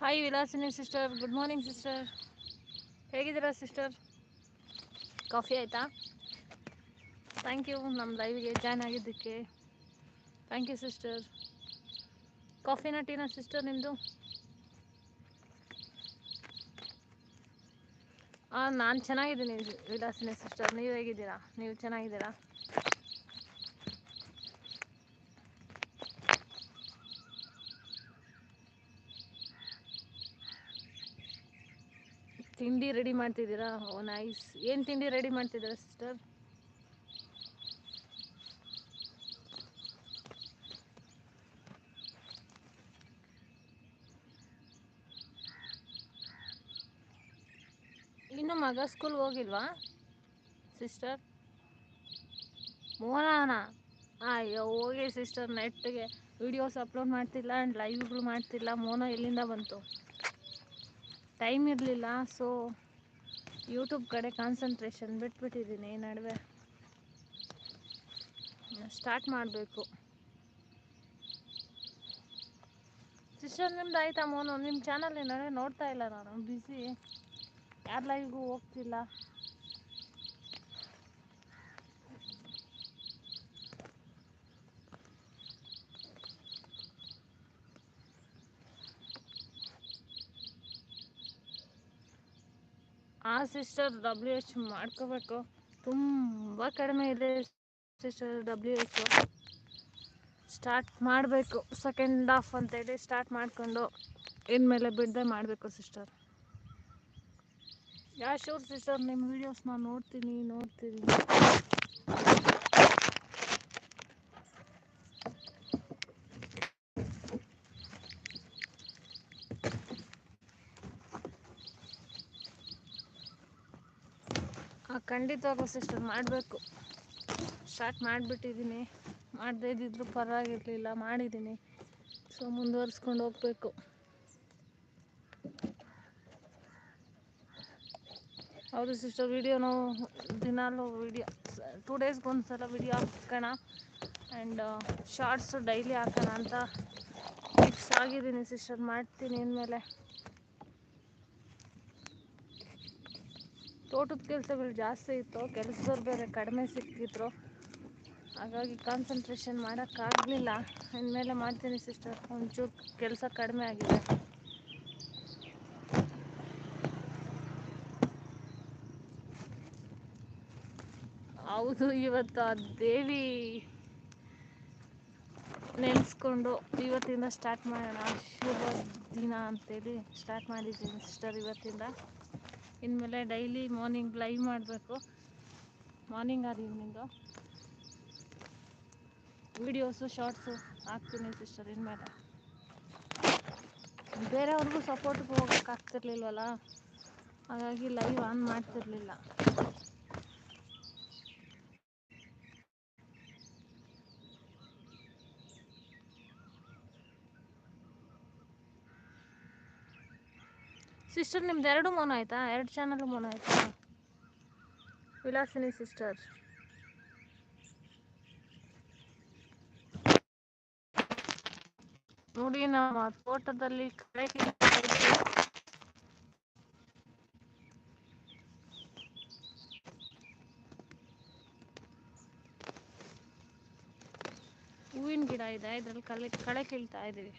Hi Vilasini sister good morning sister ಹೇಗಿದ್ದೀರಾ sister coffee ಆಯಿತಾ? Thank you ನಮ್ಮ ಲೈವ್ಗೆ ಜಾಯ್ನ್ ಆಗಿದ್ದಕ್ಕೆ. ಥ್ಯಾಂಕ್ ಯು ಸಿಸ್ಟರ್ ಕಾಫಿನ ಟೀನ ಸಿಸ್ಟರ್ ನಿಮ್ಮದು ಹಾಂ ನಾನು ಚೆನ್ನಾಗಿದ್ದೀನಿ ವಿಲಾಸಿನಿ ಸಿಸ್ಟರ್ ನೀವು ಹೇಗಿದ್ದೀರಾ? ನೀವು ಚೆನ್ನಾಗಿದ್ದೀರಾ? ತಿಂಡಿ ರೆಡಿ ಮಾಡ್ತಿದ್ದೀರಾ? ಓ ನೈಸ್ ಏನು ತಿಂಡಿ ರೆಡಿ ಮಾಡ್ತಿದ್ದೀರಾ ಸಿಸ್ಟರ್ ಇನ್ನು ಮಗ ಸ್ಕೂಲ್ ಹೋಗಿಲ್ವಾ ಸಿಸ್ಟರ್ ಮೋನಾನ ಅಯ್ಯೋ, ಹೋಗಿ ಸಿಸ್ಟರ್ ನೆಟ್ಗೆ ವಿಡಿಯೋಸ್ ಅಪ್ಲೋಡ್ ಮಾಡ್ತಿಲ್ಲ ಆ್ಯಂಡ್ ಲೈವ್ಗಳು ಮಾಡ್ತಿಲ್ಲ. ಮೋನ ಎಲ್ಲಿಂದ ಬಂತು? ಟೈಮ್ ಇರಲಿಲ್ಲ ಸೊ ಯೂಟ್ಯೂಬ್ ಕಡೆ ಕಾನ್ಸಂಟ್ರೇಷನ್ ಬಿಟ್ಬಿಟ್ಟಿದ್ದೀನಿ ನಡುವೆ. ಸ್ಟಾರ್ಟ್ ಮಾಡಬೇಕು. ಸಿಸ್ಟರ್, ನಿಮ್ದು ಆಯಿತಾ ಮೋನು? ನಿಮ್ಮ ಚಾನಲ್ ಏನಾದ್ರೆ ನೋಡ್ತಾ ಇಲ್ಲ ನಾನು ಬ್ಯುಸಿ ಯಾರ ಲೈವ್ಗೂ ಹೋಗ್ತಿಲ್ಲ. ಆ ಸಿಸ್ಟರ್ ಡಬ್ಲ್ಯೂ ಎಚ್ ಮಾಡ್ಕೋಬೇಕು. ತುಂಬ ಕಡಿಮೆ ಇದೆ ಸಿಸ್ಟರ್ ಡಬ್ಲ್ಯೂ ಎಚ್ ಸ್ಟಾರ್ಟ್ ಮಾಡಬೇಕು. ಸೆಕೆಂಡ್ ಹಾಫ್ ಅಂತೇಳಿ ಸ್ಟಾರ್ಟ್ ಮಾಡಿಕೊಂಡು ಇನ್ಮೇಲೆ ಬಿಡದೆ ಮಾಡಬೇಕು ಸಿಸ್ಟರ್ ಯಾ ಶೂರ್ ಸಿಸ್ಟರ್ ನಿಮ್ಮ ವೀಡಿಯೋಸ್ ನಾನು ನೋಡ್ತೀನಿ ನೋಡ್ತೀನಿ. ಖಂಡಿತವಾಗ್ಲೂ ಸಿಸ್ಟರ್ ಮಾಡಬೇಕು. ಸ್ಟಾರ್ಟ್ ಮಾಡಿಬಿಟ್ಟಿದ್ದೀನಿ ಮಾಡದೇ ಇದ್ದಿದ್ರು ಪರವಾಗಿರಲಿಲ್ಲ ಮಾಡಿದ್ದೀನಿ ಸೊ ಮುಂದುವರಿಸ್ಕೊಂಡು ಹೋಗಬೇಕು. ಹೌದು ಸಿಸ್ಟರ್ ವಿಡಿಯೋನು ದಿನಾಲು ವಿಡಿಯೋ ಟೂ ಡೇಸ್ಗೆ ಒಂದು ಸಲ ವಿಡಿಯೋ ಹಾಕೋಣ ಆ್ಯಂಡ್ ಶಾರ್ಟ್ಸು ಡೈಲಿ ಹಾಕೋಣ ಅಂತ ಫಿಕ್ಸ್ ಆಗಿದ್ದೀನಿ ಸಿಸ್ಟರ್ ಮಾಡ್ತೀನಿ ಇನ್ಮೇಲೆ. ತೋಟದ ಕೆಲಸಗಳು ಜಾಸ್ತಿ ಇತ್ತು, ಕೆಲಸದವ್ರು ಬೇರೆ ಕಡಿಮೆ ಸಿಕ್ಕಿದ್ರು. ಹಾಗಾಗಿ ಕಾನ್ಸಂಟ್ರೇಷನ್ ಮಾಡೋಕ್ಕಾಗಲಿಲ್ಲ. ಇನ್ಮೇಲೆ ಮಾಡ್ತೀನಿ ಸಿಸ್ಟರ್ ಒಂಚೂರು ಕೆಲಸ ಕಡಿಮೆ ಆಗಿದೆ. ಹೌದು, ಇವತ್ತು ಆ ದೇವಿ ನೆನೆಸ್ಕೊಂಡು ಇವತ್ತಿಂದ ಸ್ಟಾರ್ಟ್ ಮಾಡೋಣ. ಶುಭ ದಿನ ಅಂತೇಳಿ ಸ್ಟಾರ್ಟ್ ಮಾಡಿದ್ದೀನಿ ಸಿಸ್ಟರ್ ಇವತ್ತಿಂದ. ಇನ್ಮೇಲೆ ಡೈಲಿ ಮಾರ್ನಿಂಗ್ ಲೈವ್ ಮಾಡಬೇಕು. Morning or evening videos shorts ಹಾಕ್ತೀನಿ ಸಿಸ್ಟರ್ ಇನ್ಮೇಲೆ. ಬೇರೆಯವ್ರಿಗೂ ಸಪೋರ್ಟ್ಗೆ ಹೋಗೋಕ್ಕಾಗ್ತಿರ್ಲಿಲ್ವಲ್ಲ ಹಾಗಾಗಿ ಲೈವ್ ಆನ್ ಮಾಡ್ತಿರ್ಲಿಲ್ಲ. ಸಿಸ್ಟರ್ ನಿಮ್ದು ಎರಡು ಮೋನ ಆಯ್ತಾ? ಎರಡು ಚಾನಲ್ ಮೋನ ಆಯ್ತಾ? ವಿಲಾಸಿನಿ ಸಿಸ್ಟರ್ ನೋಡಿ ನಮ್ಮ ತೋಟದಲ್ಲಿ ಕಳೆ. ಹೂವಿನ ಗಿಡ ಇದೆ. ಇದ್ರಲ್ಲಿ ಕಳೆ ಕಳೆ ಕೀಳ್ತಾ ಇದೀವಿ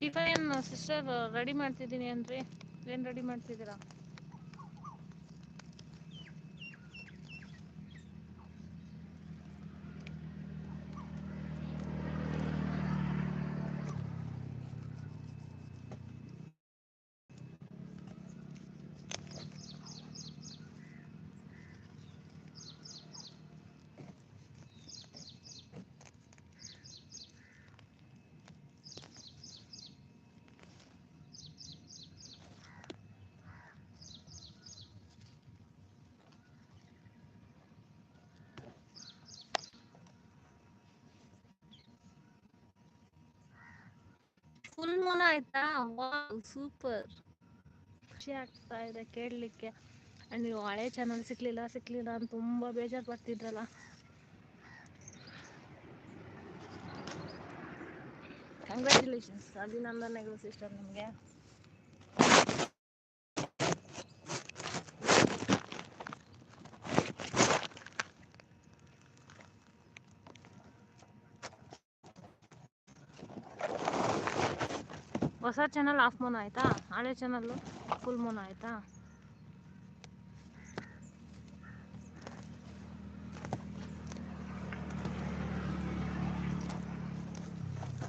ಟಿಫನ್ ಸಿಸ್ಟರ್ ರೆಡಿ ಮಾಡ್ತಿದ್ದೀನಿ ಅಂದ್ರೆ ಏನು ರೆಡಿ ಮಾಡ್ತಿದ್ದೀರಾ? ಫುಲ್ ಮೂನ್ ಆಯ್ತಾ? ವಾವ್ ಸೂಪರ್ ಖುಷಿ ಆಗ್ತಾ ಇದೆ ಕೇಳಲಿಕ್ಕೆ. ನೀವು ಹಳೆ ಚಾನಲ್ ಸಿಕ್ಕಲಿಲ್ಲ ಸಿಕ್ಲಿಲ್ಲ ಅಂತ ತುಂಬ ಬೇಜಾರು ಪಡ್ತಿದ್ರಲ್ಲ. ಕಂಗ್ರ್ಯಾಚುಲೇಷನ್ಸ್ ಅಭಿನಂದನೆಗಳು ಸಿಸ್ಟರ್ ನಿಮಗೆ. ಹೊಸ ಚಾನಲ್ ಆಫ್ ಮೂನ್ ಆಯ್ತಾ? ಹಳೆ ಚಾನಲ್ಲು ಫುಲ್ ಮೂನ್ ಆಯ್ತಾ?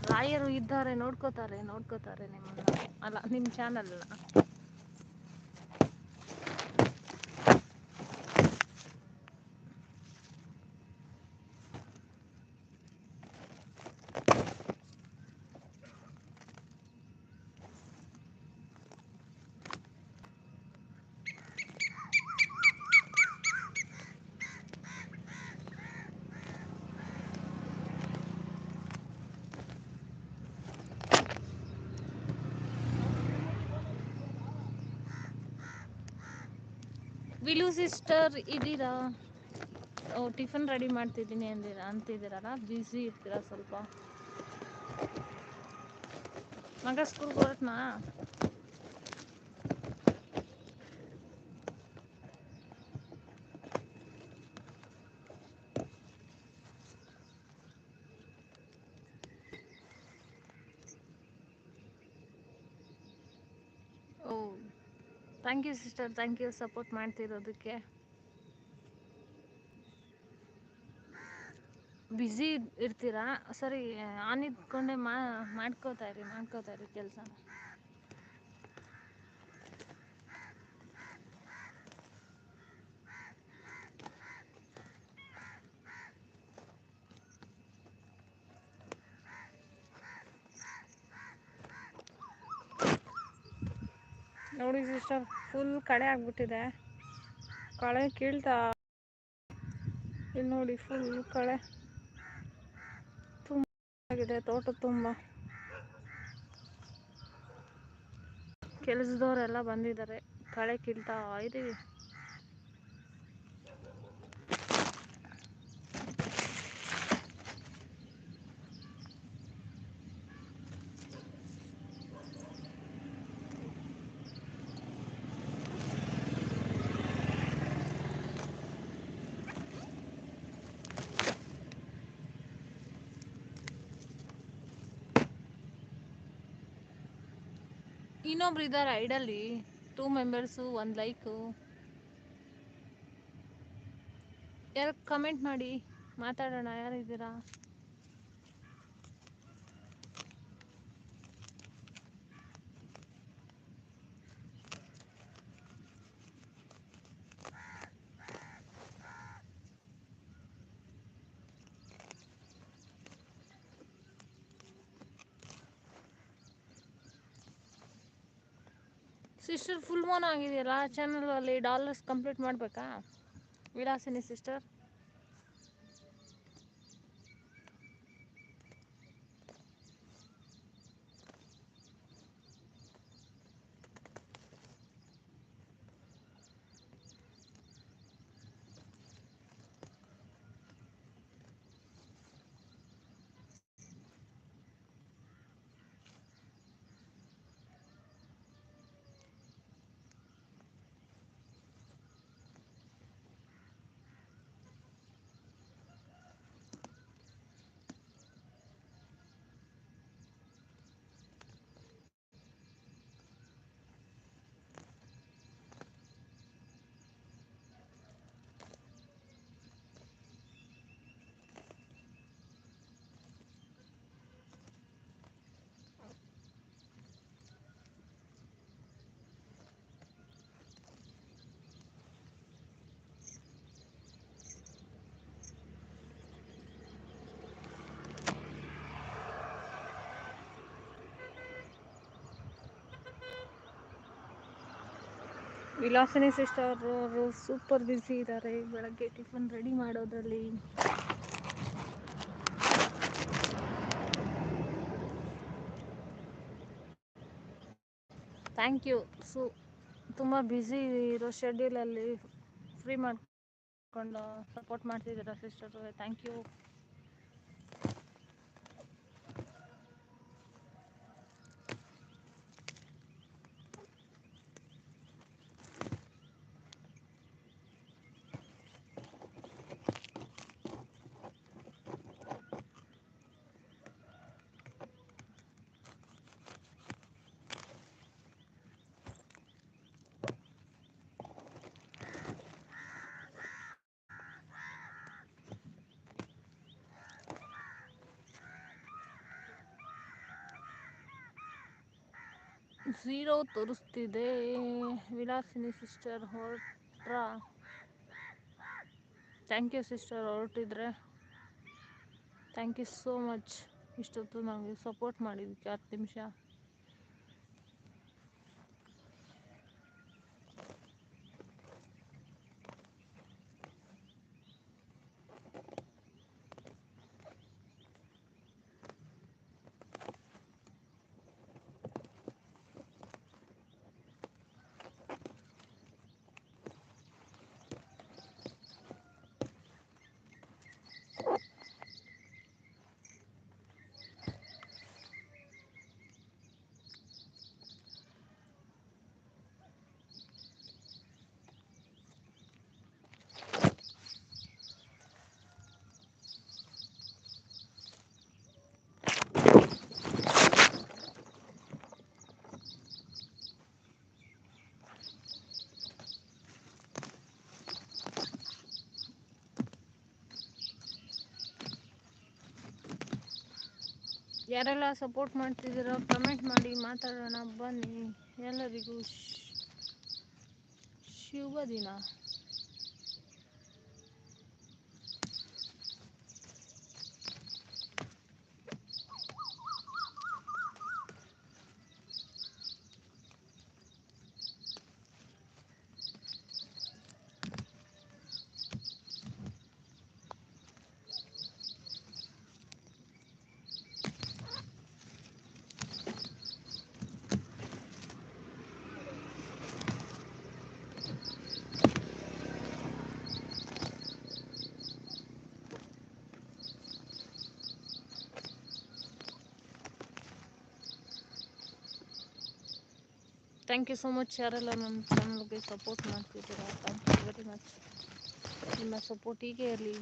ರಾಯರು ಇದ್ದಾರೆ, ನೋಡ್ಕೋತಾರೆ ನೋಡ್ಕೋತಾರೆ ನಿಮ್ಮನ್ನ. ಅಲ್ಲ ನಿಮ್ಮ ಚಾನಲ್ನ ವಿಲು ಸಿಸ್ಟರ್ ಇದ್ದೀರಾ? ಓ, ಟಿಫನ್ ರೆಡಿ ಮಾಡ್ತಿದ್ದೀನಿ ಅಂದಿರ, ಅಂತಿದ್ದೀರಲ್ಲ? ಬ್ಯುಸಿ ಇರ್ತೀರಾ ಸ್ವಲ್ಪ? ಮಗ ಸ್ಕೂಲ್ಗೆ ಹೊರಟ್ನಾ ಓ thank you sister thank you support ಮಾಡ್ತಿರೋದಕ್ಕೆ busy ಇರ್ತೀರಾ? ಸರಿ, ಆನ್ ಇಟ್ಕೊಂಡೆ ಮಾ, ಮಾಡ್ಕೋತಾ ಇರಿ ಮಾಡ್ಕೋತಾ ಇರಿ ಕೆಲಸ ನೋಡಿ ಸಿಸ್ಟರ್ ಫುಲ್ ಕಳೆ ಆಗ್ಬಿಟ್ಟಿದೆ. ಕಳೆ ಕೀಳ್ತಾ ಇಲ್ಲಿ ನೋಡಿ ಫುಲ್ ಕಳೆ. ತುಂಬ ಆಗಿದೆ, ತೋಟ ತುಂಬ. ಕೆಲಸದವರೆಲ್ಲ ಬಂದಿದ್ದಾರೆ, ಕಳೆ ಕೀಳ್ತಾ ಇದ್ದೀವಿ ಇನ್ನೊಬ್ರು ಇದ್ದಾರೆ ಐಡಲ್ಲಿ. ಟೂ ಮೆಂಬರ್ಸು ಒಂದು ಲೈಕು ಯಾರು ಕಮೆಂಟ್ ಮಾಡಿ ಮಾತಾಡೋಣ ಯಾರಿದ್ದೀರಾ? ಸಿಸ್ಟರ್ ಫುಲ್ ಮೋನ್ ಆಗಿದೆಯಲ್ಲ? ಚಾನಲಲ್ಲಿ ಡಾಲರ್ಸ್ ಕಂಪ್ಲೀಟ್ ಮಾಡಬೇಕಾ? ವಿಲಾಸಿನಿ ಸಿಸ್ಟರ್. ವಿಲಾಸಿನಿ ಸಿಸ್ಟರ್ ಅವರು ಸೂಪರ್ ಬ್ಯುಸಿ ಇದ್ದಾರೆ ಬೆಳಗ್ಗೆ ಟಿಫನ್ ರೆಡಿ ಮಾಡೋದ್ರಲ್ಲಿ. ಥ್ಯಾಂಕ್ ಯು ಸು ತುಂಬ ಬ್ಯುಸಿ ಇರೋ ಶೆಡ್ಯೂಲಲ್ಲಿ ಫ್ರೀ ಮಾಡಿಕೊಂಡು ಸಪೋರ್ಟ್ ಮಾಡ್ತಿದ್ದೀರಾ ಸಿಸ್ಟರ್ ಥ್ಯಾಂಕ್ ಯು ಝೀರೋ ತೋರಿಸ್ತಿದೆ. ವಿಲಾಸಿನಿ ಸಿಸ್ಟರ್ ಹೊರಟ್ರ. Thank you sister ಹೊರಟಿದ್ರೆ. Thank you so much. ಇಷ್ಟೊತ್ತು ನನಗೆ ಸಪೋರ್ಟ್ ಮಾಡಿದ್ದಕ್ಕೆ ಹತ್ತು ನಿಮಿಷ. ಯಾರೆಲ್ಲ ಸಪೋರ್ಟ್ ಮಾಡ್ತಿದ್ದೀರೋ ಕಮೆಂಟ್ ಮಾಡಿ ಮಾತಾಡೋಣ ಬನ್ನಿ. ಎಲ್ಲರಿಗೂ ಶುಭ ದಿನ. ಥ್ಯಾಂಕ್ ಯು ಸೊ ಮಚ್ ಯಾರೆಲ್ಲ ನಮ್ಮ ಚಾನಲ್ಗೆ ಸಪೋರ್ಟ್ ಮಾಡ್ತಿದ್ದೀರಾ ಥ್ಯಾಂಕ್ ಯು ವೆರಿ ನಿಮ್ಮ ಸಪೋರ್ಟ್ ಹೀಗೆ ಇರಲಿ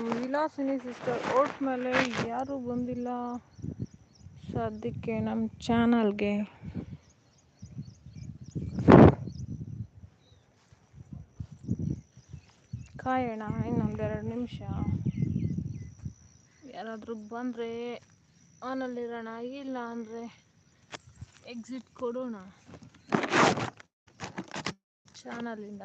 ನಮ್ಮ ವಿಲಾಸಿನಿ ಸಿಸ್ಟರ್ ಓಟ್ ಮೇಲೆ ಯಾರೂ ಬಂದಿಲ್ಲ. ಸದ್ಯಕ್ಕೆ ನಮ್ಮ ಚಾನಲ್ಗೆ ಕಾಯೋಣ ಇನ್ನೊಂದೆರಡು ನಿಮಿಷ. ಯಾರಾದರೂ ಬಂದರೆ ಆನಲ್ಲಿರೋಣ ಇಲ್ಲ ಅಂದರೆ ಎಕ್ಸಿಟ್ ಕೊಡೋಣ. ಚಾನಲಿಂದ